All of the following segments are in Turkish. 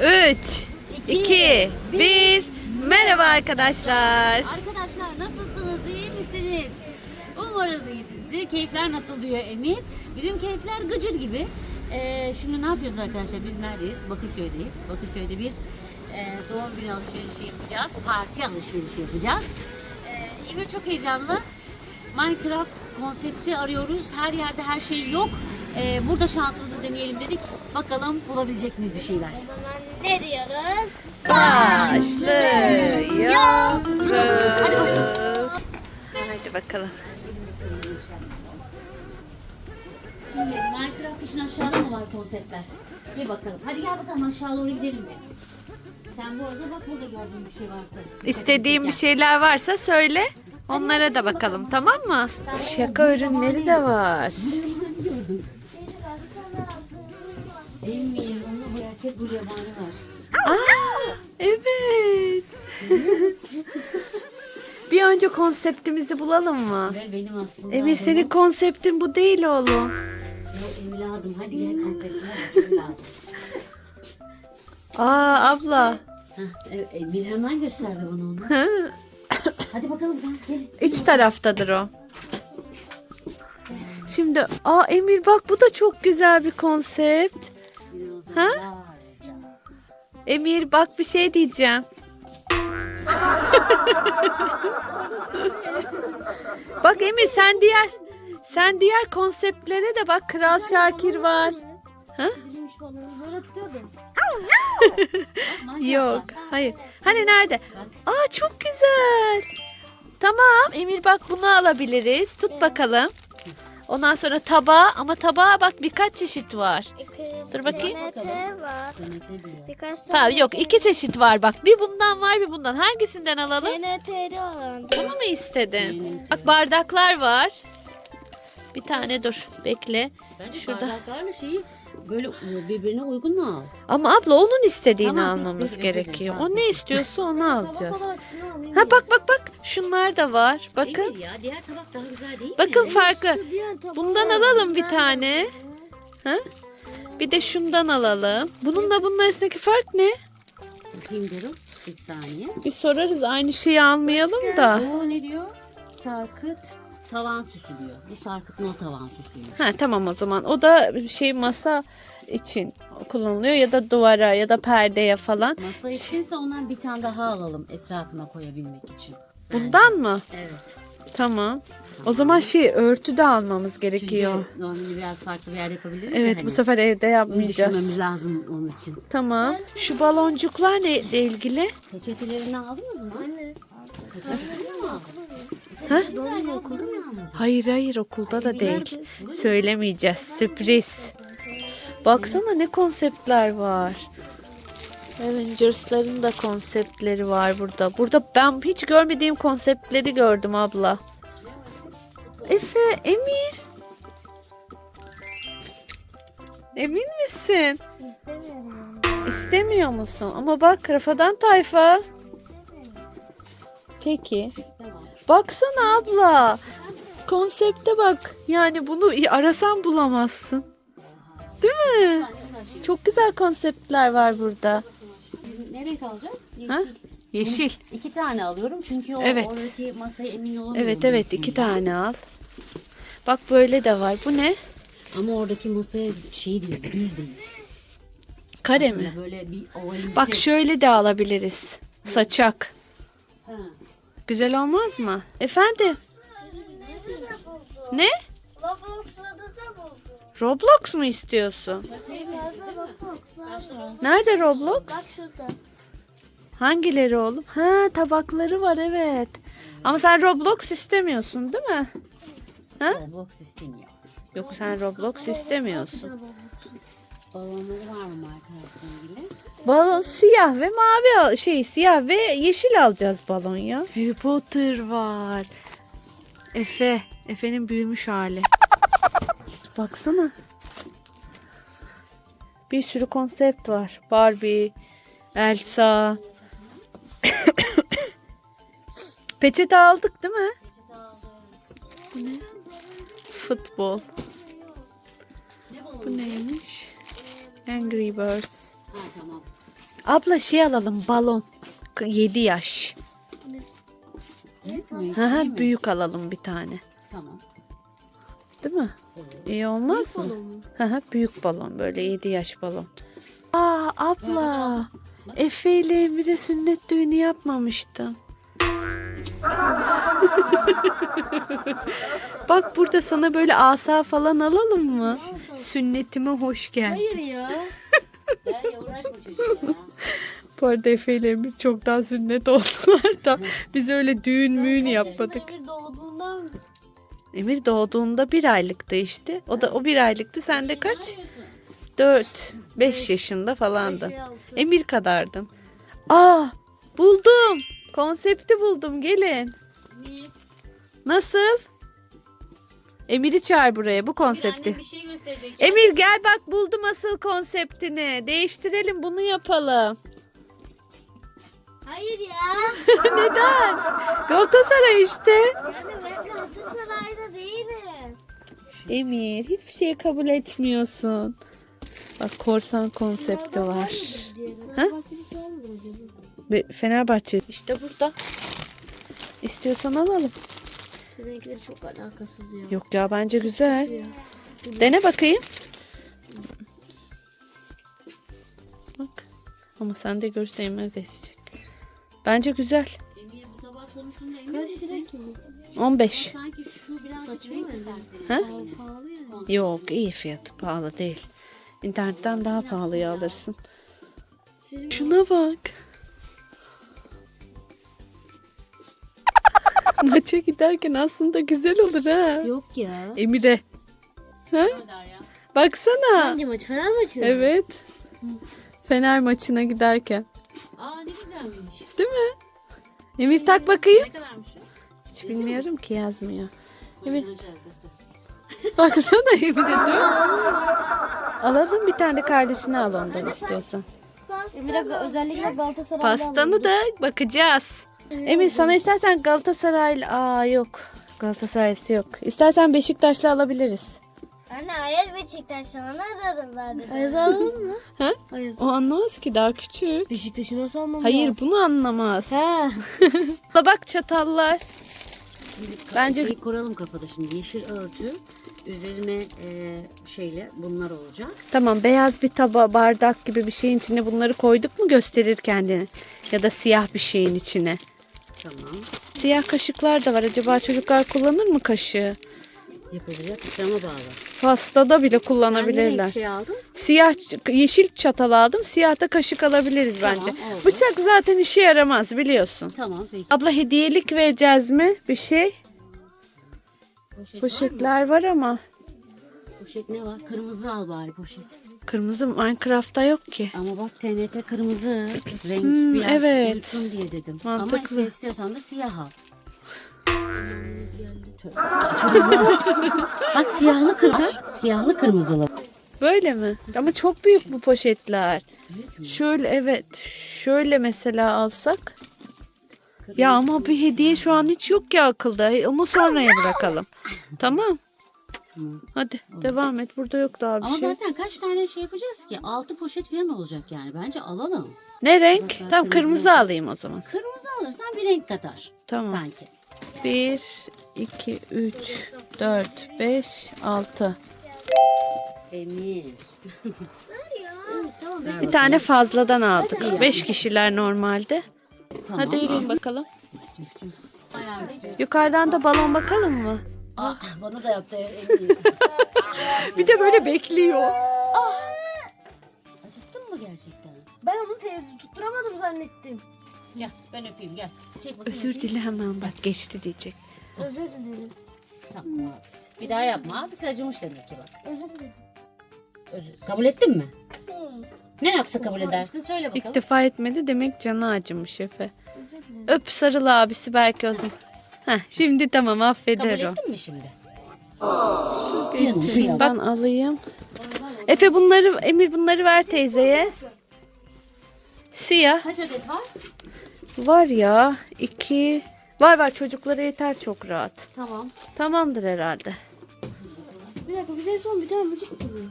3, İki, 2, bir. 1. Merhaba arkadaşlar. Arkadaşlar nasılsınız? İyi misiniz? Umarız iyisinizdir. Keyifler nasıl diyor Emir? Bizim keyifler gıcır gibi. Ee, şimdi ne yapıyoruz arkadaşlar? Biz neredeyiz? Bakırköy'deyiz. Bakırköy'de bir e, doğum günü alışverişi yapacağız. Parti alışverişi yapacağız. Ee, Emir çok heyecanlı. Minecraft konsepti arıyoruz. Her yerde her şey yok. Ee, burada şansımızı deneyelim dedik. Bakalım bulabilecek miyiz bir şeyler? Ne diyoruz? Başlıyoruz. Hadi başlıyoruz. Hadi bakalım. Şimdi Minecraft için aşağıda mı var konseptler? Bir bakalım. Hadi gel bakalım aşağı doğru gidelim bir. Sen bu arada bak burada gördüğün bir şey varsa. İstediğin bir şeyler varsa söyle. Onlara da bakalım tamam mı? Şaka ürünleri de var. Emir, onu gerçek bu yabani var. Aa, evet. bir önce konseptimizi bulalım mı? Ve benim aslında... Emir senin konseptin bu değil oğlum. Yo evladım hadi gel konseptine bak evladım. Aa abla. Heh, e- Emir hemen gösterdi bana onu. hadi bakalım gel gelin. Üç taraftadır o. Şimdi aa Emir bak bu da çok güzel bir konsept. Dinozorlar. Emir bak bir şey diyeceğim. bak Emir sen diğer sen diğer konseptlere de bak Kral Şakir var. Böyle tutuyordum. Yok hayır. Hani nerede? Aa çok güzel. Tamam Emir bak bunu alabiliriz. Tut bakalım. Ondan sonra tabağı ama tabağa bak birkaç çeşit var. Dur bakayım. Var. TNT diyor. Birkaç Ha, yok iki çeşit var bak. Bir bundan var bir bundan. Hangisinden alalım? TNT'li olan. Bunu mu istedin? TNT. Bak bardaklar var. Bir tane dur bekle. Bence Şurada. bardaklarla şeyi böyle birbirine uygun al. Ama abla onun istediğini Tamam, peki, almamız dilerim, gerekiyor. tamam. O ne istiyorsa onu alacağız. Ha bak bak bak. Şunlar da var. Bakın. Ya diğer tabak daha güzel değil mi? tabağı Bundan alalım bir tane. Ha? Bir de şundan alalım. Bununla bunun arasındaki fark ne? Bakayım durun. Bir saniye. Bir sorarız aynı şeyi almayalım da. Bu ne diyor? Sarkıt tavan süsü diyor. Bu sarkıtma tavan süsüymüş. Ha tamam o zaman. O da şey masa için kullanılıyor ya da duvara ya da perdeye falan. Masa içinse ondan bir tane daha alalım etrafına koyabilmek için. Bundan mı? Evet. Tamam. O zaman şey örtü de almamız Çünkü gerekiyor. normalde biraz farklı bir yerde yapabiliriz. ya Evet hani. bu sefer evde Bunu yapmayacağız. düşünmemiz lazım onun için. Tamam. Şu baloncuklar neyle ilgili? Peçetelerini aldınız mı? Anne. Peçeteleri mi aldınız? Ha? Okulda mı? Hayır hayır okulda da değil. Söylemeyeceğiz. Sürpriz. Baksana ne konseptler var. Avengers'ların da konseptleri var burada. Burada ben hiç görmediğim konseptleri gördüm abla. Efe, Emir. Emin misin? İstemiyorum. İstemiyor musun? Ama bak Rafadan Tayfa. Peki. Tamam. Baksana abla. Konsepte bak. Yani bunu arasan bulamazsın. Değil mi? Çok güzel konseptler var burada. Ne renk alacağız? Ha? Yeşil. İki tane alıyorum çünkü o Evet. oradaki masaya emin olamıyorum. Evet evet iki tane al. Bak böyle de var. Bu ne? Ama oradaki masaya şey değil, değil. Kare mi? Böyle bir ovalimsi. Bak şöyle de alabiliriz. Saçak. Ha. Güzel olmaz mı? Efendim? Ne? Roblox'ta da buldum. Roblox mu istiyorsun? Nerede Roblox'lar? Nerede Roblox? Bak şurada. Hangileri oğlum? Ha tabakları var evet. Ama sen Roblox istemiyorsun değil mi? Ha? Roblox istemiyor. Yok sen Roblox istemiyorsun. Balonları var mı arkadaşlar ilgili? Balon siyah ve mavi al- şey siyah ve yeşil alacağız balon ya. Harry Potter var. Efe. Efe'nin büyümüş hali. Baksana. Bir sürü konsept var. Barbie, Elsa. Peçete aldık değil mi? Futbol. Ne balonu? Bu neymiş? Angry Birds. Ha tamam. Abla şey alalım balon. 7 yaş. Büyük mü? Hı hı, Şey mi? büyük alalım bir tane. Tamam. Değil mi? İyi olmaz mı? Hı hı, büyük balon böyle 7 yaş balon. Aa abla. Efe ile Emir'e sünnet düğünü yapmamıştım. Bak burada sana böyle asa falan alalım mı? Sünnetime hoş geldin. Hayır ya. Uğraşma çocuğum ya. Bu arada Efe ile Emir çoktan sünnet oldular da biz öyle düğün müğün yapmadık. Emir doğduğundan Emir doğduğunda bir aylıktı işte. O da o bir aylıktı. Sen de kaç? 4, 5 yaşında falandın. beş. Emir kadardın. Aa buldum. Konsepti buldum gelin. Nasıl? Emir'i çağır buraya bu konsepti. anne bir şey gösterecek. Emir gel bak buldum asıl konseptini. Değiştirelim bunu yapalım. Hayır ya. Neden? Galatasaray işte. Yani ben Galatasaray'da değilim. Emir hiçbir şeyi kabul etmiyorsun. Bak korsan konsepti var. Ha? Fenerbahçe işte burada. İstiyorsan alalım. Renkleri çok alakasız ya. Yok ya bence güzel. Dene bakayım. Bak. Ama sen de görürsen Emir de isteyecek. Bence güzel. Emir bu tabak konusunda emin Kaç lira ki? 15. Sanki şu mı? katar Ha? Pahalı ya. Yok iyi fiyatı pahalı değil. İnternetten daha pahalıya alırsın. Şuna bak. Maça giderken aslında güzel olur ha. Yok ya. Emire. Ha? Ne kadar ya? Baksana. Hangi maç? Fener maçı mı? Evet. Fener maçına giderken. Aa ne güzelmiş. Değil mi? Emir tak bakayım. Ne kadarmış o? Hiç bilmiyorum ki yazmıyor. Evet. Arkası. Baksana Emine dur. Alalım bir tane de kardeşini al ondan istiyorsan. Emir'e özellikle Galatasaray'da Pastanı da bakacağız. Emir sana istersen Galatasaraylı... Aa yok. Galatasaraylısı yok. İstersen Beşiktaşlı alabiliriz. Anne hayır Beşiktaş'ta ona zaten. Ayaz alalım mı? Ha? Ayaz. O anlamaz ki daha küçük. Beşiktaş'ı nasıl anlamı Hayır bunu anlamaz. He. Bak çatallar. Bence Şeyi kuralım kafada şimdi. Yeşil örtü. Üzerine e, şeyle bunlar olacak. tamam beyaz bir taba bardak gibi bir şeyin içine bunları koyduk mu gösterir kendini. Ya da siyah bir şeyin içine. Tamam. Siyah kaşıklar da var. Acaba çocuklar kullanır mı kaşığı? Yapılacak ikrama bağlı. Pastada bile Sen kullanabilirler. renk şey aldın? Siyah yeşil çatal aldım. Siyah da kaşık alabiliriz Tamam, bence. oldu. Bıçak zaten işe yaramaz biliyorsun. Tamam peki. Abla hediyelik vereceğiz mi? Bir şey. Poşet, var mı? Poşetler var ama Poşet ne var? Kırmızı al bari poşet. kırmızı Minecraft'ta yok ki. Ama bak TNT kırmızı. Renk Hmm, biraz evet. diye dedim. Mantıklı. Ama iste istiyorsan da siyah al. Tövbe estağfurullah. bak siyahlı kırmızı. Siyahlı kırmızılı. Böyle mi? Ama çok büyük bu poşetler. Büyük mü? Şöyle evet. Şöyle mesela alsak. Ya ama bir hediye şu an hiç yok ya akılda. Onu sonraya bırakalım. Tamam. Tamam. Hadi devam et. Burada yok daha bir Ama şey. zaten kaç tane şey yapacağız ki? Altı poşet falan olacak yani. Bence alalım. Ne renk? Bak Tamam kırmızı kırmızı alayım o zaman. Kırmızı alırsan bir renk katar. Tamam. Sanki. 1, 2, 3, 4, 5, 6. Emir. Bir tane fazladan aldık. İyi 5 yapmışsın. kişiler normalde. Tamam. Hadi yürüyün bakalım. Yukarıdan da balon bakalım mı? Aa, bana da yaptı. Bir de böyle bekliyor. Acıttın mı gerçekten? Ben onu teyze tutturamadım zannettim. Gel ben öpeyim gel. Çek bakayım. Özür dile hemen bak geçti diyecek. Özür dilerim. Tamam abisi. Bir daha yapma. Abisi acımış demek ki bak. Özür dilerim. Özür. Kabul ettin mi? Hı. Ne yapsa kabul edersin? Söyle bakalım. İlk defa etmedi demek canı acımış Efe. Özür dilerim. Öp sarıl abisi belki o zaman. Heh, şimdi tamam Kabul affeder o. ettin mi şimdi? Canım kıyamam. Ben alayım. Efe bunları Emir bunları ver teyzeye. Siyah. Kaç adet var? Var ya iki. Var var çocuklara yeter çok rahat. Tamam. Tamamdır herhalde. Bir dakika bir şey son bir tane müzik çalıyor.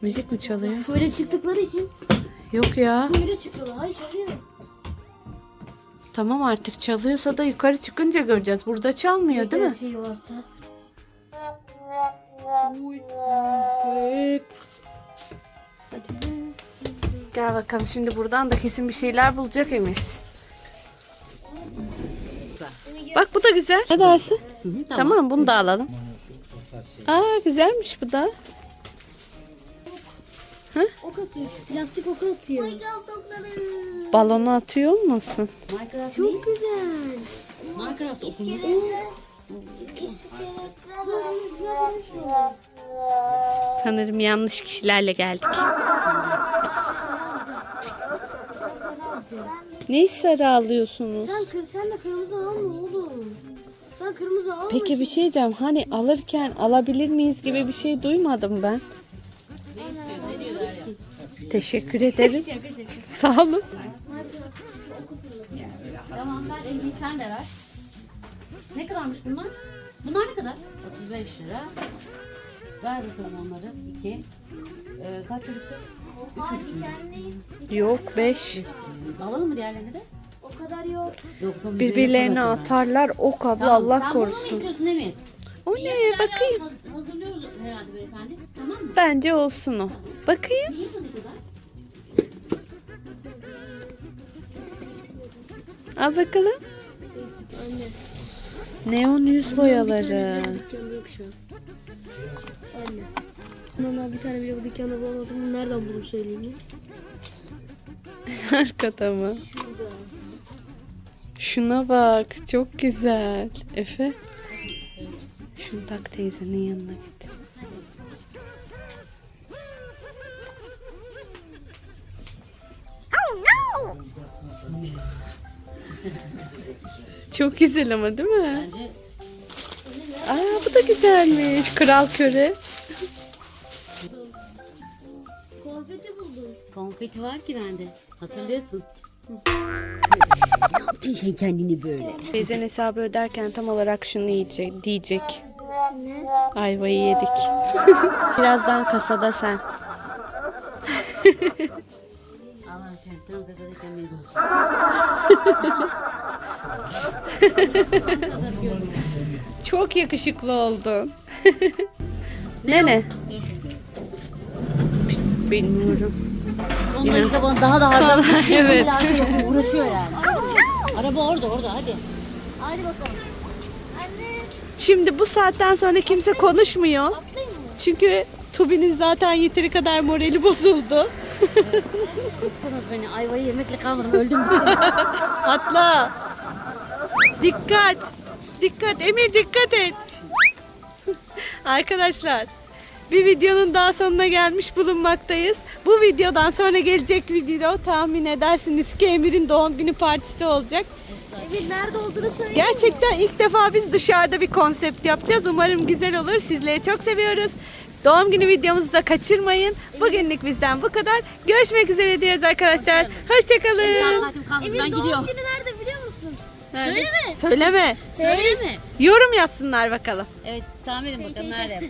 Müzik mi çalıyor? Şöyle çıktıkları için Yok ya. Böyle çıkıyor. Hayır çalıyor. Tamam artık çalıyorsa da yukarı çıkınca göreceğiz. Burada çalmıyor değil mi? şey varsa. Gel bakalım şimdi buradan da kesin bir şeyler bulacak Emir. Bak bu da güzel. Ne dersin? Hı hı, Tamam. bunu da alalım. Aa güzelmiş bu da. Ok atıyor. Plastik ok atıyor. Balonu atıyor olmasın? Minecraft Çok güzel. Minecraft okunu. Sanırım yanlış kişilerle geldik. Neyi sarı alıyorsunuz? Sen, kır, sen de kırmızı alma oğlum. Sen kırmızı alma. Peki bir şey diyeceğim. Hani alırken alabilir miyiz gibi bir şey duymadım ben. Teşekkür ederim. Sağ olun. Tamam ver Engin sen de ver. Ne kadarmış bunlar? Bunlar ne kadar? 35 lira. Ver bakalım onları. 2. Ee, kaç çocuktu? 3 çocuk mu? Yok beş. Beş. Alalım mı diğerlerini de? O kadar yok. Yoksa Birbirlerine fırlatırlar. atarlar. Ok abla Tamam, Allah sen bunu mu korusun. istiyorsun Emir? O ne bakayım. haz- Hazırlıyoruz herhalde beyefendi. Tamam mı? Bence olsun o. Bakayım. İyi tadı kadar. Al bakalım. Neon yüz boyaları. Dükkanda yok şu an. Anne. Normal bir tane bile bu dükkanda bulamazsam bunu nereden bulurum söyleyeyim mi? Arkada mı? Şuna bak. Çok güzel. Efe. Şunu tak teyzenin yanına git. Çok güzel ama değil mi? Bence Aa bu da güzelmiş. Kral köre. Konfeti buldum. konfeti var ki bende. Hatırlıyorsun. ne yaptın sen kendini böyle? Teyzen hesabı öderken tam olarak şunu yiyecek, diyecek. Ne? Ayvayı yedik. Birazdan kasada sen. Çok yakışıklı oldun. ne ne? Bilmiyorum. Son dakika bana daha da için evet. illa şey yapıyor, uğraşıyor yani. Araba orada orada hadi. Hadi bakalım. Şimdi bu saatten sonra kimse konuşmuyor. Çünkü Tubi'nin zaten yeteri kadar morali bozuldu. Tuttunuz beni ayvayı yemekle kalmadım öldüm. Atla. Dikkat. Dikkat. Emir dikkat et. Arkadaşlar bir videonun daha sonuna gelmiş bulunmaktayız. Bu videodan sonra gelecek video tahmin edersiniz ki Emir'in doğum günü partisi olacak. Emir nerede olduğunu söyle. Gerçekten ilk defa biz dışarıda bir konsept yapacağız. Umarım güzel olur. Sizleri çok seviyoruz. Doğum günü videomuzu da kaçırmayın. Bugünlük bizden bu kadar. Görüşmek üzere diyoruz arkadaşlar. Hoşçakalın. Ben doğum gidiyorum. günü nerede biliyor musun? Söyleme. Söyleme. Söyleme. Yorum yazsınlar bakalım. Evet tahmin edin bakalım nerede yapacağım.